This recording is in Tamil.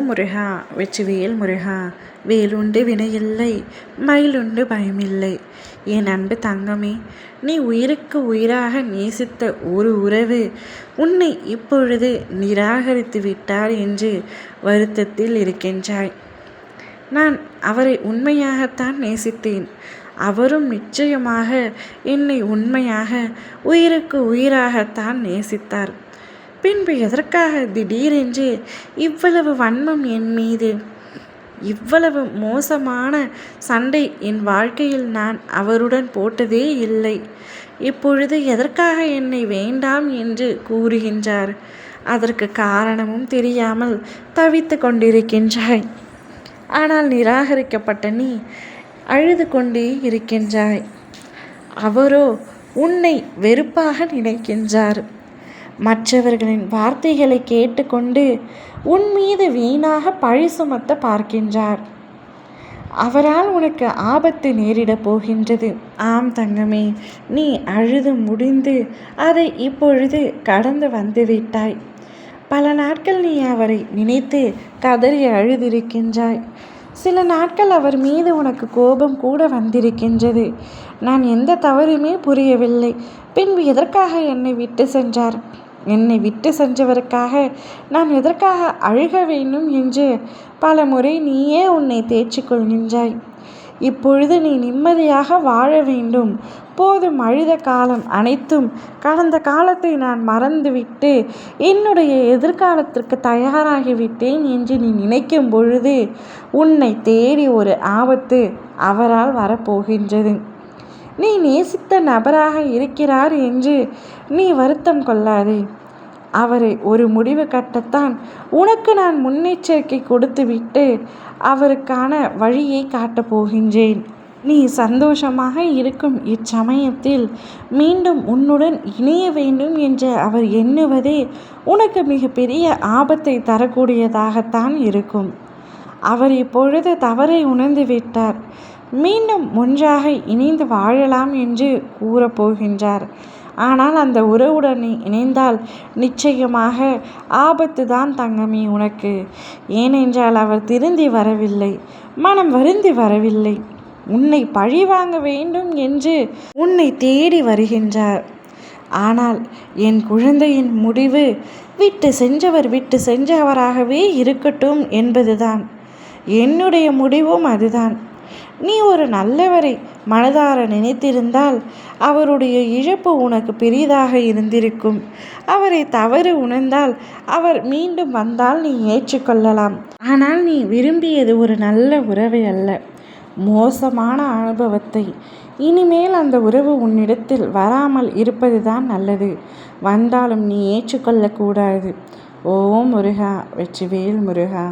முருகா வெற்றிவேல் முருகா வேலுண்டு வினையில்லை மயிலுண்டு பயமில்லை. என் அன்பு தங்கமே நீ உயிருக்கு உயிராக நேசித்த ஒரு உறவு உன்னை இப்பொழுது நிராகரித்து விட்டார் என்று வருத்தத்தில் இருக்கின்றாய். நான் அவரை உண்மையாகத்தான் நேசித்தேன். அவரும் நிச்சயமாக என்னை உண்மையாக உயிருக்கு உயிராகத்தான் நேசித்தார். பின்பு எதற்காக திடீரென்று இவ்வளவு வன்மம் என் மீது? இவ்வளவு மோசமான சண்டை என் வாழ்க்கையில் நான் அவருடன் போட்டதே இல்லை. இப்பொழுது எதற்காக என்னை வேண்டாம் என்று கூறுகின்றார்? அதற்கு காரணமும் தெரியாமல் தவித்து கொண்டிருக்கின்றாய். ஆனால் நிராகரிக்கப்பட்ட நீ அழுது கொண்டே இருக்கின்றாய். அவரோ உன்னை வெறுப்பாக நினைக்கின்றார். மற்றவர்களின் வார்த்தைகளை கேட்டுக்கொண்டு உன் மீது வீணாக பழி சுமத்த பார்க்கின்றார். அவரால் உனக்கு ஆபத்து நேரிடப் போகின்றது. ஆம் தங்கமே நீ அழுது முடிந்து அதை இப்பொழுது கடந்து வந்துவிட்டாய் பல நாட்கள் நீ அவரை நினைத்து கதறி அழுதிருக்கின்றாய். சில நாட்கள் அவர் மீது உனக்கு கோபம் கூட வந்திருக்கின்றது. நான் எந்த தவறுமே புரியவில்லை. பின்பு எதற்காக என்னை விட்டு சென்றார்? என்னை விட்டு சென்றவருக்காக நான் எதற்காக அழுக வேண்டும் என்று பல முறை நீயே உன்னை தேய்ச்சிக்கொள்கின்றாய் இப்பொழுது நீ நிம்மதியாக வாழ வேண்டும். போதும் அழுத காலம் அனைத்தும் கடந்த காலத்தை நான் மறந்துவிட்டு என்னுடைய எதிர்காலத்திற்கு தயாராகிவிட்டேன் என்று நீ நினைக்கும் பொழுது உன்னை தேடி ஒரு ஆபத்து அவரால் வரப்போகின்றது. நீ நேசித்த நபராக இருக்கிறார் என்று நீ வருத்தம் கொள்ளாதே. அவரை ஒரு முடிவு கட்டத்தான் உனக்கு நான் முன்னெச்சரிக்கை கொடுத்துவிட்டு அவருக்கான வழியை காட்டப் போகின்றேன். நீ சந்தோஷமாக இருக்கும் இச்சமயத்தில் மீண்டும் உன்னுடன் இணைய வேண்டும் என்று அவர் எண்ணுவதே உனக்கு மிகப்பெரிய ஆபத்தை தரக்கூடியதாகத்தான் இருக்கும். அவர் இப்பொழுது தவறை உணர்ந்து விட்டார். மீண்டும் ஒன்றாக இணைந்து வாழலாம் என்று கூறப்போகின்றார் ஆனால் அந்த உறவுடன் இணைந்தால் நிச்சயமாக ஆபத்து தான் தங்கமி உனக்கு. ஏனென்றால் அவர் திருந்தி வரவில்லை மனம் வருந்தி வரவில்லை. உன்னை பழி வாங்க வேண்டும் என்று உன்னை தேடி வருகின்றார். ஆனால் என் குழந்தையின் முடிவு விட்டு சென்றவர் விட்டு சென்றவராகவே இருக்கட்டும் என்பதுதான். என்னுடைய முடிவும் அதுதான். நீ ஒரு நல்லவரை மனதார நினைத்திருந்தால் அவருடைய இழப்பு உனக்கு பெரிதாக இருந்திருக்கும். அவரை தவறு உணர்ந்தால் அவர் மீண்டும் வந்தால் நீ ஏற்றுக்கொள்ளலாம். ஆனால் நீ விரும்பியது ஒரு நல்ல உறவை அல்ல. மோசமான அனுபவத்தை. இனிமேல் அந்த உறவு உன்னிடத்தில் வராமல் இருப்பதுதான் நல்லது. வந்தாலும் நீ ஏற்றுக்கொள்ளக்கூடாது. ஓம் முருகா வெற்றிவேல் முருகா.